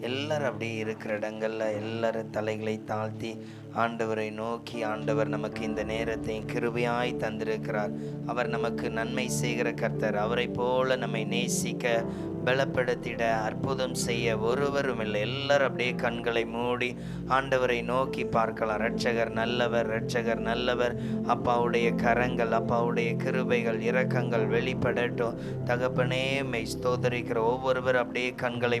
எல்லாரும் அப்படியே இருக்கிற இடங்கள்ல எல்லாரும் தலைகளை தாழ்த்தி ஆண்டவரை நோக்கி ஆண்டவர் நமக்கு இந்த நேரத்தை கிருபையாய் தந்திருக்கிறார். அவர் நமக்கு நன்மை செய்கிற கர்த்தர். அவரை போல நம்மை நேசிக்க பலப்படுத்திட அற்புதம் செய்ய ஒருவரும் இல்லை. எல்லாரும் அப்படியே கண்களை மூடி ஆண்டவரை நோக்கி பார்க்கலாம். ரட்சகர் நல்லவர் ரட்சகர் நல்லவர். அப்பாவுடைய கரங்கள் அப்பாவுடைய கிருபைகள் இரக்கங்கள் வெளிப்படட்டும். தகப்பனே மெய் ஸ்தோதரிக்கிற ஒவ்வொருவர் அப்படியே கண்களை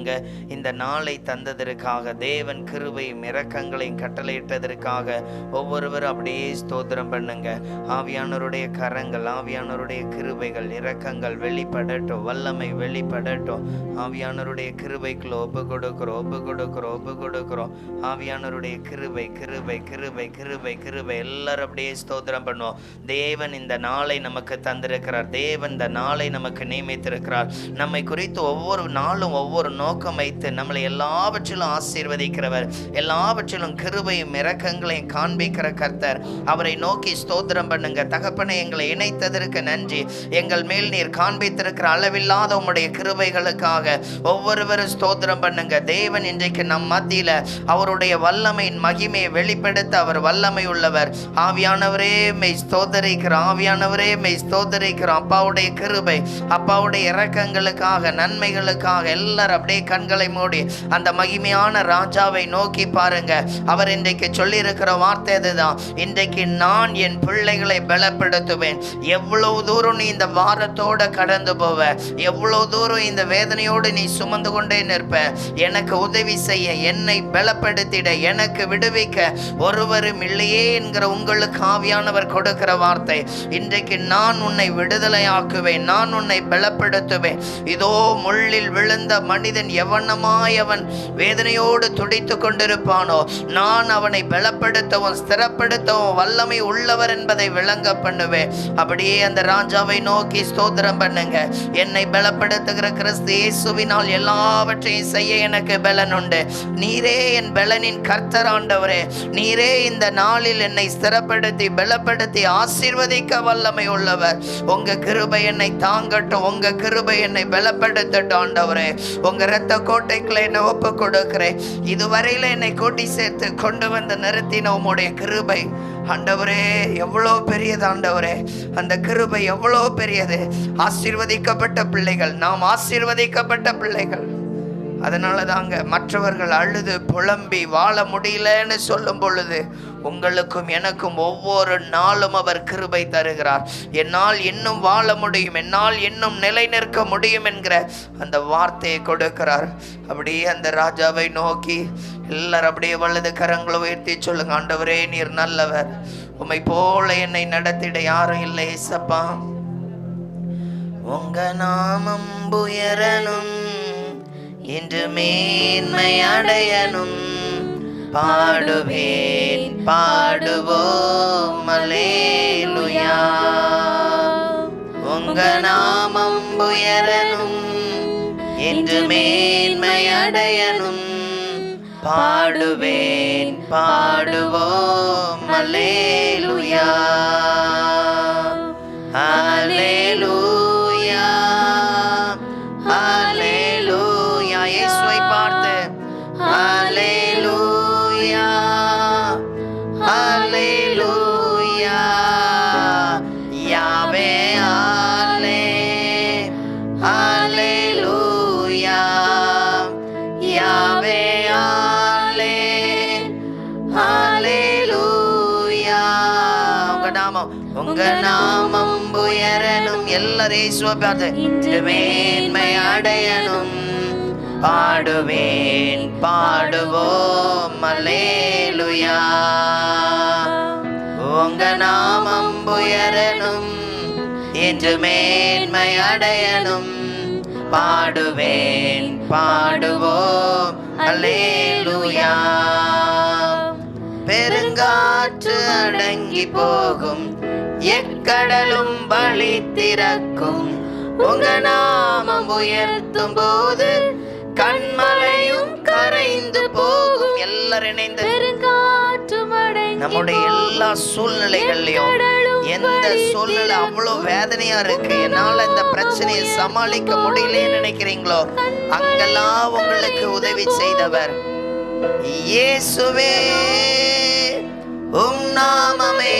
மூடிக்கொள்ளுங்க இந்த நாளை தந்ததற்காக தேவன் கிருபையும் இரக்கங்களையும் கட்டளையிட்டதற்காக ஒவ்வொருவரும் அப்படியே ஸ்தோத்திரம் பண்ணுங்க. ஆவியானவருடைய கரங்கள் ஆவியானவருடைய கிருபைகள் இரக்கங்கள் வெளிப்படட்டும் வல்லமை வெளிப்படட்டும். ஆவியானவருடைய கிருபைக்குள்ள ஒப்பு கொடுக்கிறோம் ஒப்பு கொடுக்கிறோம் ஒப்பு கொடுக்கிறோம். ஆவியானவருடைய கிருபை கிருபை கிருபை கிருபை கிருபை. எல்லாரும் அப்படியே ஸ்தோத்திரம் பண்ணுவோம். தேவன் இந்த நாளை நமக்கு தந்திருக்கிறார். தேவன் இந்த நாளை நமக்கு நியமித்திருக்கிறார். நம்மை குறித்து ஒவ்வொரு நாளும் ஒவ்வொரு நோக்கம் வைத்து நம்மளை எல்லாவற்றிலும் ஆசீர்வதிக்கிறவர். எல்லாவற்றிலும் கிருபையும் இரக்கங்களையும் காண்பிக்கிற கர்த்தர். அவரை நோக்கி ஸ்தோத்திரம் பண்ணுங்க. தகப்பனை எங்களை இணைத்ததற்கு நன்றி. எங்கள் மேல் நீர் காண்பித்திருக்கிற அளவில்லாத உம்முடைய கிருபைகளுக்காக ஒவ்வொருவரும் ஸ்தோத்திரம் பண்ணுங்க. தேவன் இன்றைக்கு நம் மத்தியில அவருடைய வல்லமையின் மகிமையை வெளிப்படுத்த அவர் வல்லமை உள்ளவர். ஆவியானவரே மெய் ஸ்தோதரிக்கிற ஆவியானவரே மெய் ஸ்தோதரிக்கிற அப்பாவுடைய கிருபை அப்பாவுடைய இறக்கங்களுக்காக நன்மைகளுக்காக எல்லாரும் அப்படியே கண்களை மூடி அந்த மகிமையான ராஜாவை நோக்கி பாருங்க. அவர் இன்றைக்கு சொல்லியிருக்கிற வார்த்தை இதுதான் இன்றைக்கு நான் என் பிள்ளைகளை பலப்படுத்துவேன். எவ்வளவு தூரம் நீ இந்த வாரத்தோட கடந்து போவ? எவ்வளவு தூரம் இந்த வேதனையோடு நீ சுமந்து கொண்டே நிற்ப? எனக்கு உதவி செய்ய என்னை பலப்படுத்திட எனக்கு விடுவிக்க ஒருவரும் இல்லையே என்கிற உங்களுக்கு ஆவியானவர் கொடுக்கிற வார்த்தை. இன்றைக்கு நான் உன்னை விடுதலையாக்குவேன். நான் உன்னை பலப்படுத்துவேன். இதோ முள்ளில் விழுந்த மனிதன் எவனமாய் அவன் வேதனையோடு துடித்து கொண்டிருப்பானோ? நான் அவனை பலப்படுத்தவும் ஸ்திரப்படுத்தவும் வல்லமை உள்ளவர் என்பதை விளங்க பண்ணுவேன். அப்படியே அந்த ராஜாவை நோக்கி ஸ்தோத்திரம் பண்ணுங்க. என்னை பலப்படுத்துகிற கிறிஸ்து இயேசுவினால் எல்லாவற்றையும் செய்ய எனக்கு பலன் உண்டு. நீரே என் பலனின் கர்த்தர் ஆண்டவரே நீரே இந்த நாளில் என்னை ஸ்திரப்படுத்தி பலப்படுத்தி ஆசீர்வதிக்க வல்லமை உள்ளவர். உங்க கிருபை என்னை தாங்கட்டும். உங்க கிருபை என்னை பலப்படுத்தட்டும் ஆண்டவரே உங்க இரத்த கோட்டைக்குள்ள என்னை ஒப்பு கொடுக்கிறேன் இதுவரையில என்னை கூட்டி சேர்த்து கொண்டு வந்து நிறுத்தின உம்முடைய கிருபை. ஆண்டவரே எவ்வளோ பெரியது ஆண்டவரே. அந்த கிருபை எவ்வளோ பெரியது. ஆசீர்வதிக்கப்பட்ட பிள்ளைகள் நாம் ஆசீர்வதிக்கப்பட்ட பிள்ளைகள். அதனால தாங்க மற்றவர்கள் அழுது புலம்பி வாழ முடியலன்னு சொல்லும் பொழுது உங்களுக்கும் எனக்கும் ஒவ்வொரு நாளும் அவர் கிருபை தருகிறார். என்னால் இன்னும் வாழ முடியும் என்னால் இன்னும் நிலை நிற்க முடியும் என்கிற அந்த வார்த்தையை கொடுக்கிறார். அப்படியே அந்த ராஜாவை நோக்கி எல்லாரும் அப்படியே வலது கரங்களை உயர்த்தி சொல்லுங்க ஆண்டவரே நீர் நல்லவர். உமை போல என்னை நடத்திட யாரும் இல்லை சப்பா உங்க நாமம் புயரனும் என்று மேன்மை அடையணும். பாடுவேன். பாடுவோம். அல்லேலூயா. உங்க நாமம் உயரனும் என்று மேன்மை அடையணும். பாடுவேன். பாடுவோம். மலேலுயா அலே உயரணும் மேன்மை அடையணும் பாடுவேன் பாடுவோம். அல்லேலூயா. உங்க நாமம் உயரணும் என்று மேன்மை அடையணும் பாடுவேன் பாடுவோம். அலேலுயா பெருங்காற்று அடங்கி போகும். எக்கடலும் வழி திறக்கும். உங்க நாமம் உயர்த்தும் போது கண்மலையும் கரைந்து போகும். எல்லாரும் இணைந்து நம்முடைய எல்லா சூழ்நிலைகள்லையும் எந்த சூழ்நிலை அவ்வளோ வேதனையா இருக்கு? என்னால இந்த பிரச்சனையை சமாளிக்க முடியலன்னு நினைக்கிறீங்களோ? அங்கெல்லாம் உங்களுக்கு உதவி செய்தவர் இயேசுவே. உம் நாமமே.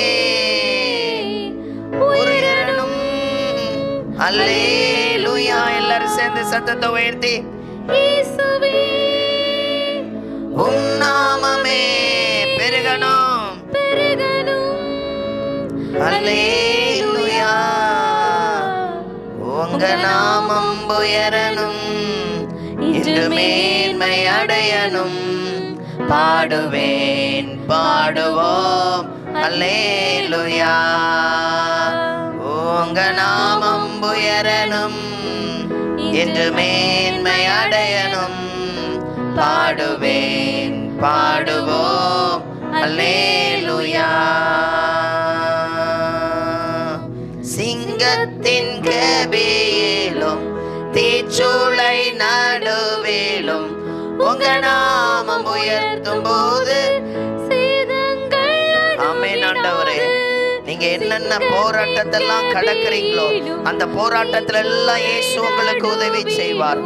உயரணும் அல்லேலூயா எல்லாரும் சேர்ந்து சத்தத்தை உயர்த்தி. இயேசுவே. உம் நாமமே பெருகணும். பெருகணும். அல்லேலூயா உங்க நாமம் உயரணும். இன்று மேன்மை அடையணும். பாடுவேன் பாடுவோம். அல்லேலூயா உங்க நாமம் புயரனும் என்று மேன்மை அடையனும் பாடுவேன் பாடுவோம் அல்லேலுயா. சிங்கத்தின் கபியிலும் தீச்சூளை நடுவிலும் உங்க நாமம் உயர்த்தும் போது நீங்க என்னென்ன போராட்டத்தெல்லாம் கடக்குறீங்களோ அந்த போராட்டத்துல எல்லாம் இயேசு உங்களுக்கு உதவி செய்வார்.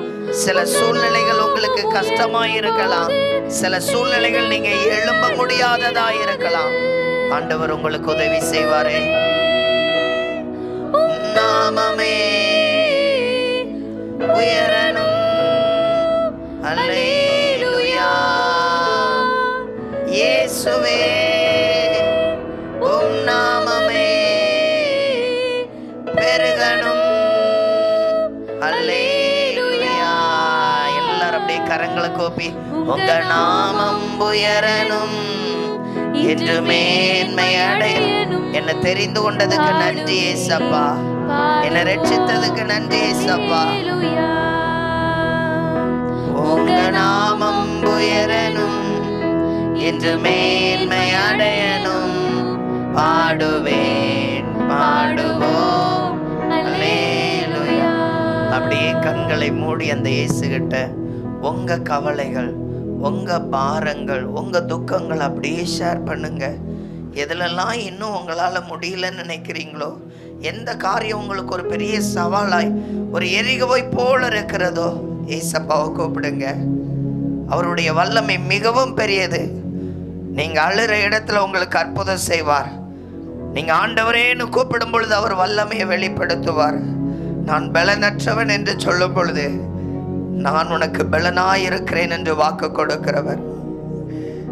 சில சூழ்நிலைகள் உங்களுக்கு கஷ்டமா இருக்கலாம். சில சூழ்நிலைகள் நீங்க எழும்ப முடியாததா இருக்கலாம். ஆண்டவர் உங்களுக்கு உதவி செய்வாரே. நாமமே உயரணும். அல்லேலூயா இயேசுவே. கரங்களை கோப்பி. உங்க நாமம் உயரணும். என்று மேன்மை அடையணும். என்னை தெரிந்து கொண்டதுக்கு நன்றி ஏசப்பா. என்னை ரட்சித்ததுக்கு நன்றி ஏசப்பா. உங்க நாமம் உயரணும். என்று மேன்மை அடையணும் பாடுவேன் பாடுவோம். அப்படியே கண்களை மூடி அந்த இயேசுகிட்ட உங்கள் கவலைகள் உங்கள் பாரங்கள் உங்கள் துக்கங்கள் அப்படியே ஷேர் பண்ணுங்கள் எதுலெல்லாம் இன்னும் உங்களால் முடியலன்னு நினைக்கிறீங்களோ எந்த காரியம் உங்களுக்கு ஒரு பெரிய சவாலாய் ஒரு எரிகவை போல இருக்கிறதோ ஏசப்பாவை கூப்பிடுங்க. அவருடைய வல்லமை மிகவும் பெரியது. நீங்கள் அழுற இடத்துல உங்களுக்கு அற்புதம் செய்வார். நீங்கள் ஆண்டவரேன்னு கூப்பிடும் பொழுது அவர் வல்லமையை வெளிப்படுத்துவார். நான் பலனற்றவன் என்று சொல்லும் பொழுது நான் உனக்கு பலனாய் இருக்கிறேன் என்று வாக்கு கொடுக்கிறவர்.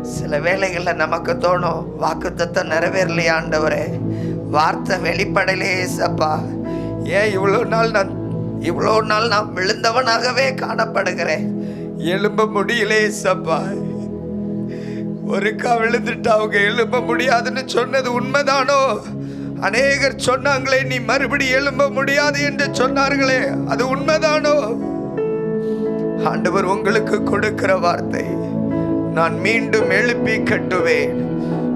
சில வேளைகளில் நமக்கு தோணும் வாக்கு தத்தம் நிறைவேறலையா ஆண்டவரே. வார்த்தை வெளிப்படலே சப்பா ஏன் இவ்வளோ நாள் நான் இவ்வளோ நாள் நான் விழுந்தவனாகவே காணப்படுகிறேன்? எழும்ப முடியலே சப்பா ஒருக்கா விழுந்துட்டு அவங்க எழும்ப முடியாதுன்னு சொன்னது உண்மைதானோ? அநேகர் சொன்னாங்களே நீ மறுபடி எழும்ப முடியாது என்று சொன்னார்களே அது உண்மைதானோ? ஆண்டவர் உங்களுக்கு கொடுக்கிற வார்த்தை. நான் மீண்டும் எழுப்பி கட்டுவேன்.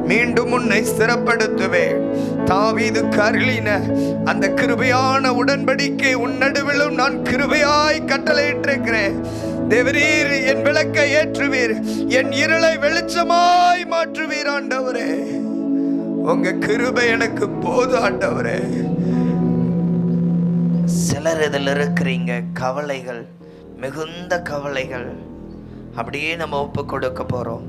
மீண்டும் உன்னை ஸ்திரப்படுத்துவேன் தாவீது கருளின அந்த கிருபையான உடன்படிக்கை உன் நடுவிலும் நான் கிருபையாய் கட்டளையிட்டிருக்கிறேன். தேவரீர் என் விளக்கை ஏற்றுவீர். என் இருளை வெளிச்சமாய் மாற்றுவீர் ஆண்டவரே. உங்க கிருபை எனக்கு போது ஆண்டவரே. சிலர் இதில் இருக்கிறீங்க கவலைகள். மிகுந்த கவலைகள். அப்படியே நம்ம ஒப்பு கொடுக்க போகிறோம்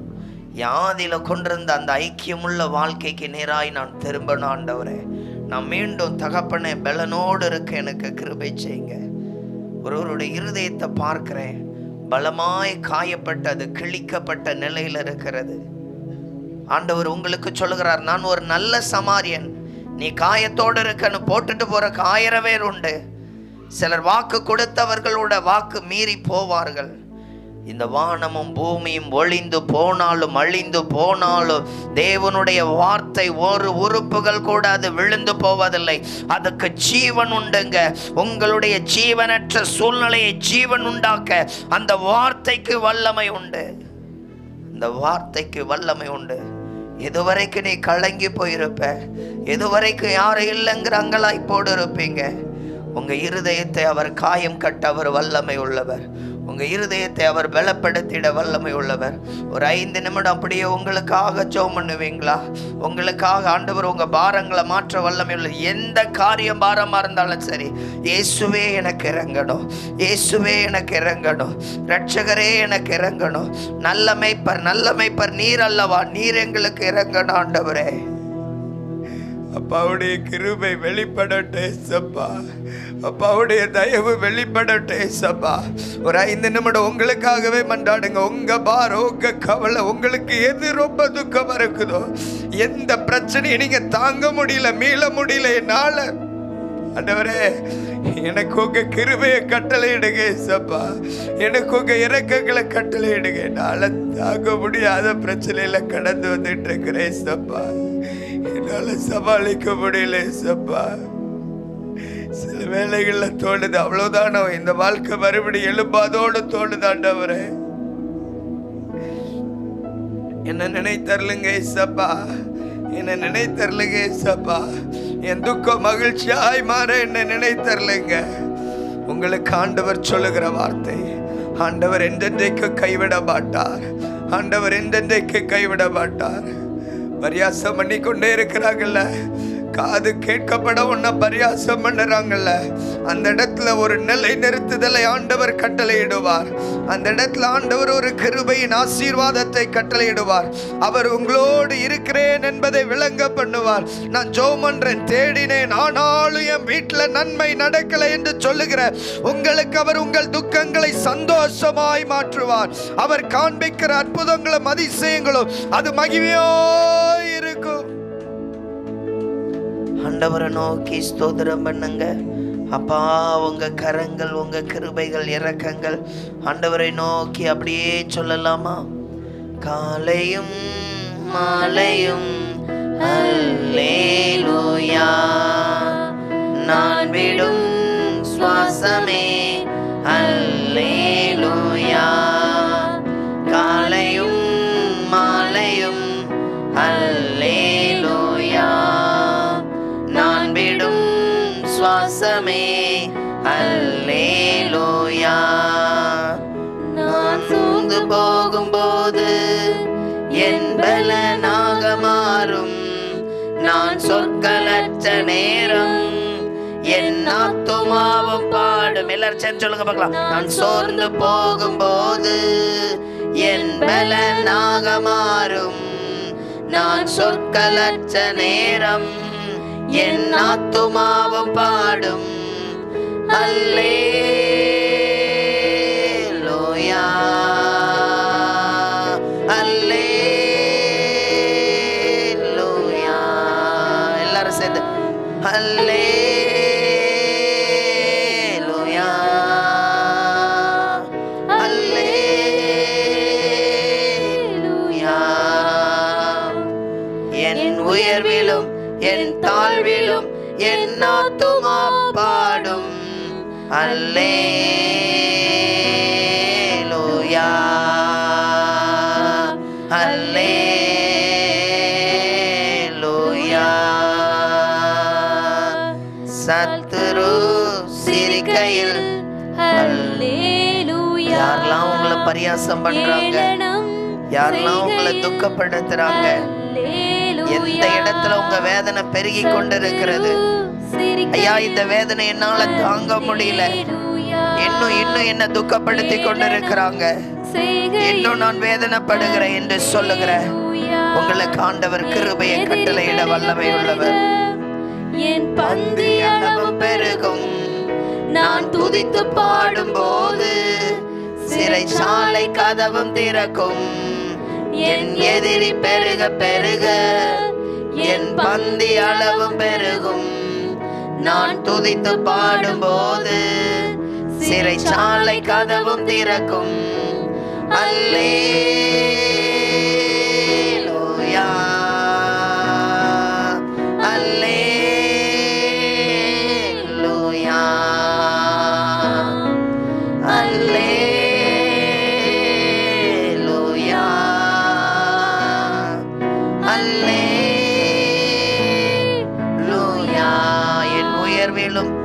யாதில கொண்டிருந்த அந்த ஐக்கியமுள்ள வாழ்க்கைக்கு நேராய் நான் திரும்பணும் ஆண்டவரே நான் மீண்டும் தகப்பனே பலனோடு இருக்க எனக்கு கிருபை செய்யுங்க. ஒருவருடைய இருதயத்தை பார்க்கிறேன். பலமாய் காயப்பட்டது கிழிக்கப்பட்ட நிலையில் இருக்கிறது. ஆண்டவர் உங்களுக்கு சொல்லுகிறார் நான் ஒரு நல்ல சமாரியன். நீ காயத்தோடு இருக்கன்னு போட்டுட்டு போகிற ஆயிரம் பேர் உண்டு. சிலர் வாக்கு கொடுத்தவர்களோட வாக்கு மீறி போவார்கள். இந்த வானமும் பூமியும் ஒளிந்து போனாலும் அழிந்து போனாலும் தேவனுடைய வார்த்தை ஒரு உறுப்புகள் கூட அது விழுந்து போவதில்லை. அதுக்கு ஜீவன் உண்டுங்க. உங்களுடைய ஜீவனற்ற சூழ்நிலையை ஜீவன் உண்டாக்க அந்த வார்த்தைக்கு வல்லமை உண்டு. இந்த வார்த்தைக்கு வல்லமை உண்டு. எதுவரைக்கும் நீ கலங்கி போயிருப்ப. எதுவரைக்கும் யாரும் இல்லைங்கிற அங்கலாய்ப்போடு இருப்பீங்க. உங்கள் இருதயத்தை அவர் காயம் கட்ட அவர் வல்லமை உள்ளவர். உங்கள் இருதயத்தை அவர் பலப்படுத்திட வல்லமை உள்ளவர். ஒரு ஐந்து நிமிடம் அப்படியே உங்களுக்காக ஜெபம் பண்ணுவீங்களா? உங்களுக்காக ஆண்டவர் உங்கள் பாரங்களை மாற்ற வல்லமை உள்ள எந்த காரியம் பாரமாக இருந்தாலும் சரி இயேசுவே எனக்கு இறங்கணும். இயேசுவே எனக்கு இறங்கணும். ரட்சகரே எனக்கு இறங்கணும். நல்ல நல்லமைப்பர் நல்ல நீர் அல்லவா? நீர் எங்களுக்கு இறங்கணும் ஆண்டவரே. அப்பாவுடைய கிருபை வெளிப்படட்டே சப்பா அப்பாவுடைய தயவு வெளிப்படட்டே சப்பா ஒரு ஐந்து நிமிடம் உங்களுக்காகவே மன்றாடுங்க. உங்க பாரம் உங்க கவலை உங்களுக்கு எது ரொம்ப துக்கம் இருக்குதோ எந்த பிரச்சனையை நீங்க தாங்க முடியல மீள முடியல என்னால. ஆண்டவரே எனக்கு உங்க கிருபையை கட்டளையிடுங்க சப்பா எனக்கு உங்க இறக்கங்களை கட்டளையிடுங்க. என்னால் தாங்க முடியாத பிரச்சனையில கடந்து வந்துட்டு இருக்கிறேன் சப்பா என்னால சமாளிக்க முடியல சப்பா சில வேளைகள்ல தோணுது அவ்வளவுதானோ இந்த வாழ்க்கை மறுபடியும் எழுப்பாதோடு தோணுதாண்டவரே என்ன நினைத்தரலுங்க சப்பா என்ன நினைத்தரலுங்க சப்பா என் துக்கம் மகிழ்ச்சியாய் மாற என்ன நினைத்தரலுங்க உங்களுக்கு ஆண்டவர் சொல்லுகிற வார்த்தை ஆண்டவர் எந்தெந்தைக்கு கைவிட மாட்டார் ஆண்டவர் எந்தெந்தைக்கு கைவிட மாட்டார் பரியாசம் பண்ணி கொண்டே இருக்கிறாங்கல்ல. காது கேட்கப்பட உன்ன பரியாசம் பண்ணுறாங்கல்ல. அந்த இடத்துல ஒரு நிலை நிறுத்துதலை ஆண்டவர் கட்டளையிடுவார். அந்த இடத்துல ஆண்டவர் ஒரு கிருபையின் ஆசீர்வாதத்தை கட்டளையிடுவார். அவர் உங்களோடு இருக்கிறேன் என்பதை விளங்க பண்ணுவார். நான் ஜோமன்றன் தேடினேன் ஆனாலும் என் வீட்டில் நன்மை நடக்கலை என்று சொல்லுகிற உங்களுக்கு அவர் உங்கள் துக்கங்களை சந்தோஷமாய் மாற்றுவார். அவர் காண்பிக்கிற அற்புதங்களும் அதிசயங்களும் அது மகிமையோ ஆண்டவரை நோக்கி ஸ்தோத்திரம் பண்ணுங்க. அப்பா உங்க கரங்கள் உங்க கிருபைகள் இறக்கங்கள் ஆண்டவரை நோக்கி அப்படியே சொல்லலாமா? காலையும் மாலையும் நான் விடும் சுவாசமே அல்லேலோயா. நான் சூழ்ந்து போகும்போது என் பலனாக மாறும். நான் சொற்களற்ற நேரம் என் ஆத்துமாவும் பாடும். எல்லாரும் சொல்லுங்க பார்க்கலாம். நான் சோர்ந்து போகும்போது என் பலனாக மாறும். நான் சொற்களற்ற நேரம் என் ஆத்துமாவும் பாடும். அல்லேலூயா அல்லேலூயா சத்துரு சிரிக்கையில். யாரெல்லாம் உங்களை பரியாசம் பண்றாங்க? யாரெல்லாம் உங்களை துக்கப்படுத்துறாங்க? எந்த இடத்துல உங்க வேதனை பெருகி கொண்டிருக்கிறது? ஐயா இந்த வேதனை என்னால தாங்க முடியல. இன்னும் இன்னும் என்ன துக்கப்படுத்தி கொண்டிருக்கிறாங்க. இன்னும் நான் வேதனைப்படுகிறேன் என்று சொல்லுகிற உங்களுக்கு ஆண்டவர் கிருபையை கட்டளையிட வல்லமை உள்ளவர். என் பந்தி அளவும் பெருகும். நான் துதித்து பாடும்போது சிறைச்சாலை கதவும் திறக்கும். என் எதிரி பெருக பெருக என் பந்தி அளவும் பெருகும். நான் துதித்து பாடும்போது சிறைச்சாலை கதவும் திறக்கும். அல்லே உயர்விலும்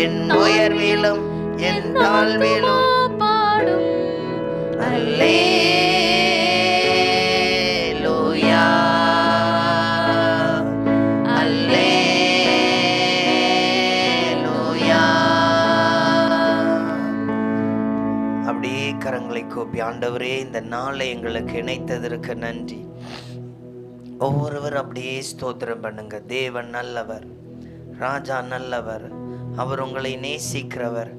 என் உயர்விலும் என் தாழ்விலும் பாடும் அல்லேலூயா. அல்லேலூயா. அப்படியே கரங்களை கூப்பி ஆண்டவரே இந்த நாளை எங்களுக்கு இணைத்ததற்கு நன்றி. ஒவ்வொருவர் அப்படியே ஸ்தோத்திரம் பண்ணுங்க. தேவன் நல்லவர். ராஜா நல்லவர். அவர் உங்களை நேசிக்கிறவர்.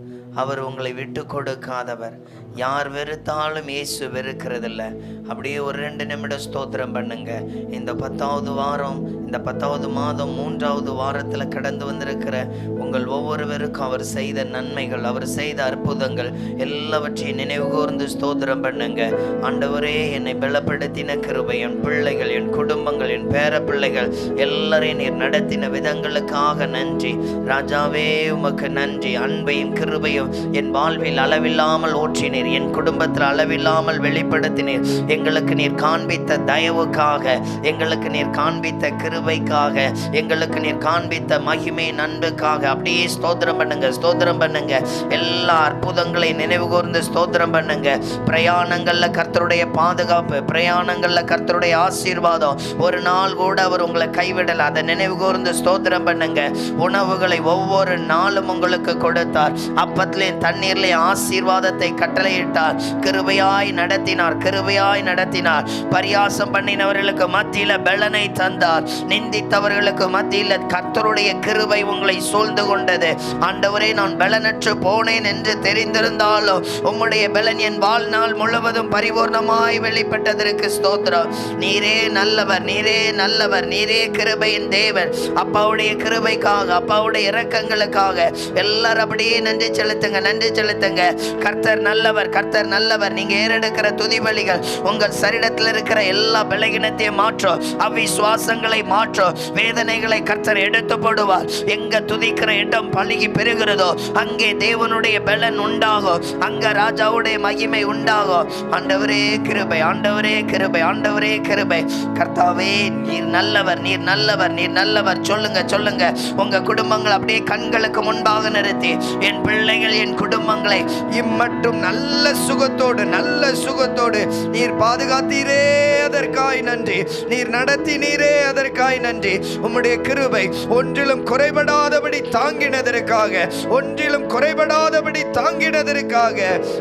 அவர் உங்களை விட்டு கொடுக்காதவர். யார் வெறுத்தாலும் இயேசு வெறுக்கிறதில்ல. அப்படியே ஒரு ரெண்டு நிமிடம் ஸ்தோத்திரம் பண்ணுங்க. இந்த பத்தாவது வாரம் இந்த பத்தாவது மாதம் மூன்றாவது வாரத்தில் கடந்து வந்திருக்கிற உங்கள் ஒவ்வொருவருக்கும் அவர் செய்த நன்மைகள் அவர் செய்த அற்புதங்கள். எல்லாவற்றையும் நினைவு கூர்ந்து ஸ்தோத்திரம் பண்ணுங்க. ஆண்டவரே என்னை பலப்படுத்தின கிருபை என் பிள்ளைகள் என் குடும்பங்கள் என் பேர பிள்ளைகள் எல்லாரையும் நீர் நடத்தின விதங்களுக்காக நன்றி. ராஜாவே உமக்கு நன்றி. அன்பையும் கிருபையும் என் வாழ்வில் அளவில்லாமல் ஊற்றினீர். என் குடும்பத்தில் அளவில்லாமல் வெளிப்படுத்தினீர். எங்களுக்கு நீர் காண்பித்த தயவுக்காக எங்களுக்கு நீர் காண்பித்த கிருபைக்காக எங்களுக்கு நீர் காண்பித்த மகிமை நண்புக்காக அப்படியே ஸ்தோத்திரம் பண்ணுங்க ஸ்தோத்திரம் பண்ணுங்க. எல்லா அற்புதங்களை நினைவு கூர்ந்து ஸ்தோத்திரம் பண்ணுங்க. பிரயாணங்களில் கர்த்தருடைய பாதுகாப்பு பிரயாணங்களில் கர்த்தருடைய ஆசீர்வாதம். ஒரு நாள் கூட அவர் உங்களை கைவிடலை. அதை நினைவு கூர்ந்து ஸ்தோத்திரம் பண்ணுங்க. உணவுகளை ஒவ்வொரு நாளும் உங்களுக்கு கொடுத்தார். அப்பத்திலே தண்ணீர்லே ஆசீர்வாதத்தை கட்டளையிட்டார். கிருபையாய் நடத்தினார் கிருபையாய் நடத்தினார். பரியாசம் பண்ணினவர்களுக்கு மத்தியில் பெலனை தந்தார். நிந்தித்தவர்களுக்கு மத்தியில் கர்த்தருடைய கிருபை உங்களை சூழ்ந்து கொண்டது. ஆண்டவரே நான் பலனற்று போனேன் என்று தெரிந்திருந்தாலும் உம்முடைய பலன் என் வாழ்நாள் முழுவதும் பரிபூர்ணமாய் வெளிப்பட்டதற்கு ஸ்தோத்திரம். நீரே நல்லவர் நீரே நல்லவர் நீரே கிருபையின் தேவன். அப்பாவுடைய கிருபைக்காக அப்பாவுடைய இரக்கங்களுக்காக எல்லாரும் அப்படியே நன்றி செலுத்துங்க நன்றி செலுத்துங்க. கர்த்தர் நல்லவர் கர்த்தர் நல்லவர் நீங்க ஏறெடுக்கிற துதிவழிகள் உங்கள் சரீரத்தில் இருக்கிற எல்லா பலகீனத்தையும் மாற்றும். அவிசுவாசங்களை மாற்றும். வேதனைகளை கர்த்தர் எடுத்து போடுவார். எங்க துதிக்கிற இடம் பழுகி பெறுகிறதோ அங்கே தேவனுடைய பலன் உண்டாகும் அங்க ராஜாவுடைய மகிமை உண்டாகும் ஆண்டவரே கிருபை ஆண்டவரே கிருபை ஆண்டவரே கிருபை. கர்த்தாவே நீர் நல்லவர் நீர் நல்லவர் நீர் நல்லவர். சொல்லுங்க சொல்லுங்க. உங்க குடும்பங்கள் அப்படியே கண்களுக்கு முன்பாக நிறுத்தி. என் பிள்ளைகள் என் குடும்பங்களை இம்மட்டும் நல்ல சுகத்தோடு நல்ல சுகத்தோடு நீர் பாதுகாத்தீரே அதற்காய் நன்றி. நீர் நடத்தினீரே அதற்காய் நன்றி. உம்முடைய கிருபை ஒன்றிலும் குறைபடாதபடி தாங்கினதற்காக ஒன்றிலும் குறைபடாதபடி தாங்கினதற்காக.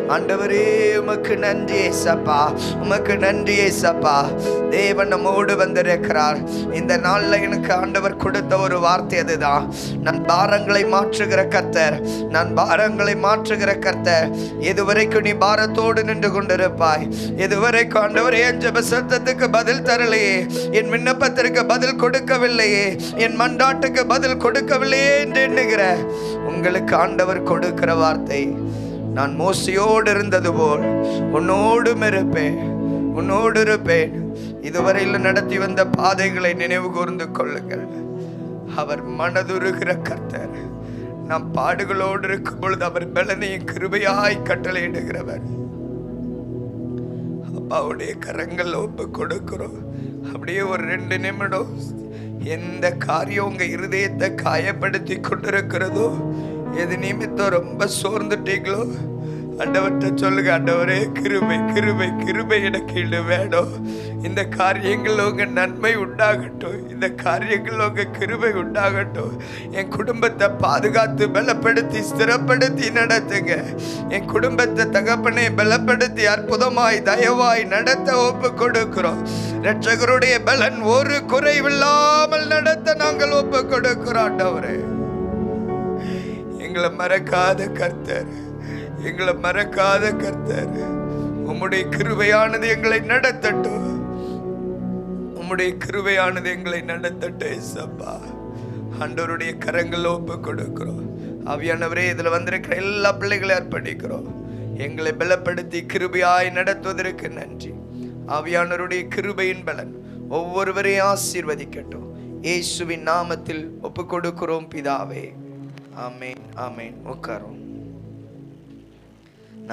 ஆண்டவரே உமக்கு நன்றி சப்பா உமக்கு நன்றி சப்பா தேவன் நம்மோடு வந்திருக்கிறார். இந்த நாளில் எனக்கு ஆண்டவர் கொடுத்த ஒரு வார்த்தை அதுதான். நான் பாரங்களை மாற்றுகிற கர்த்தர். நான் பாரங்களை மாற்றுகிற கர்த்தர். இதுவரைக்கும் நீ பாரத்தோடு நின்று கொண்டிருப்பாய். இதுவரைக்கும் ஆண்டவர் என் ஜெப சத்தத்துக்கு பதில் தரலையே. என் விண்ணப்பத்திற்கு பதில் கொடுக்கவில்லையே. என் மண்டாட்டுக்கு பதில் கொடுக்கவில்லையே என்று எண்ணுகிற. உங்களுக்கு ஆண்டவர் கொடுக்கிற வார்த்தை. நான் மோசையோடு இருந்தது போல் உன்னோடும் இருப்பேன் உன்னோடு இருப்பேன். இதுவரையில் நடத்தி வந்த பாதைகளை நினைவு கூர்ந்து கொள்ளுங்கள். அவர் மனதுருகிற கர்த்தர். நாம் பாடுகளோடு இருக்கும் பொழுது அவர் பலனையும் கிருபையாய் கட்டளையிடுகிறவர். அப்பாவுடைய கரங்கள் ஒப்பு கொடுக்கிறோம். அப்படியே ஒரு ரெண்டு நிமிடம் எந்த காரியம் உங்க இருதயத்தை காயப்படுத்தி கொண்டிருக்கிறதோ எது நிமித்தம் ரொம்ப சோர்ந்துட்டீங்களோ? ஆண்டவர்கிட்ட சொல்லுங்க ஆண்டவரே கிருபை கிருபை கிருபை எனக்கு இது வேணும். இந்த காரியங்கள் உங்க நன்மை உண்டாகட்டும். இந்த காரியங்கள் உங்க கிருபை உண்டாகட்டும். என் குடும்பத்தை பாதுகாத்து பலப்படுத்தி ஸ்திரப்படுத்தி நடத்துங்க. என் குடும்பத்தை தகப்பனை பலப்படுத்தி அற்புதமாய் தயவாய் நடத்த ஒப்பு கொடுக்கிறோம். ரட்சகருடைய பலன் ஒரு குறைவில்லாமல் நடத்த நாங்கள் ஒப்பு கொடுக்கிறோம் ஆண்டவரே. எங்களை மறக்காத கர்த்தர். எங்களை மறக்காத கர்த்தர். உம்முடைய கிருபையானது எங்களை நடத்தட்டும். உம்முடைய கிருபையானது எங்களை நடத்தட்டும் ஏசப்பா. ஆண்டவருடைய கரங்கள் ஒப்பு கொடுக்கிறோம். ஆவியானவரே இதில் வந்திருக்கிற எல்லா பிள்ளைகளையும் அர்ப்பணிக்கிறோம். எங்களை பலப்படுத்தி கிருபையாய் நடத்துவதற்கு நன்றி. ஆவியானவருடைய கிருபையின் பலன் ஒவ்வொருவரையும் ஆசீர்வதிக்கட்டும். இயேசுவின் நாமத்தில் ஒப்பு கொடுக்கிறோம் பிதாவே. ஆமேன் ஆமேன் உட்காரும்